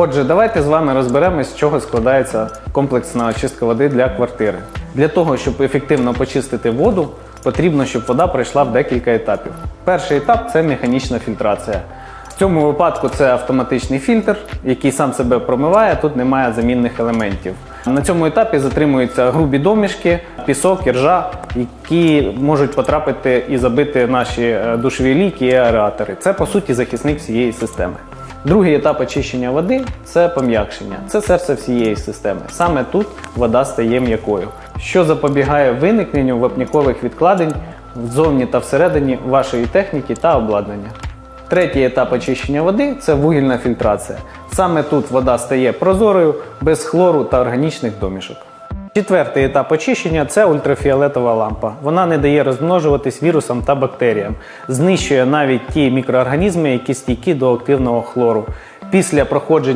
Отже, давайте з вами розберемось, з чого складається комплексна очистка води для квартири. Для того, щоб ефективно почистити воду, потрібно, щоб вода пройшла в декілька етапів. Перший етап це механічна фільтрація. В цьому випадку це автоматичний фільтр, який сам себе промиває, тут немає замінних елементів. На цьому етапі затримуються грубі домішки, пісок, іржа, які можуть потрапити і забити наші е, душові ліки і аератори. Це по суті захисник всієї системи. Другий етап очищення води це пом'якшення. Це серце всієї системи. Саме тут вода стає м'якою, що запобігає виникненню вапнікових відкладень ззовні та всередині вашої техніки та обладнання. Третій етап очищення води це вугільна фільтрація. Саме тут вода стає прозорою, без хлору та органічних домішок. Четвертий етап очищення це ультрафіолетова лампа. Вона не дає розмножуватись вірусам та бактеріям, знищує навіть ті мікроорганізми, які стійкі до активного хлору. Після проходження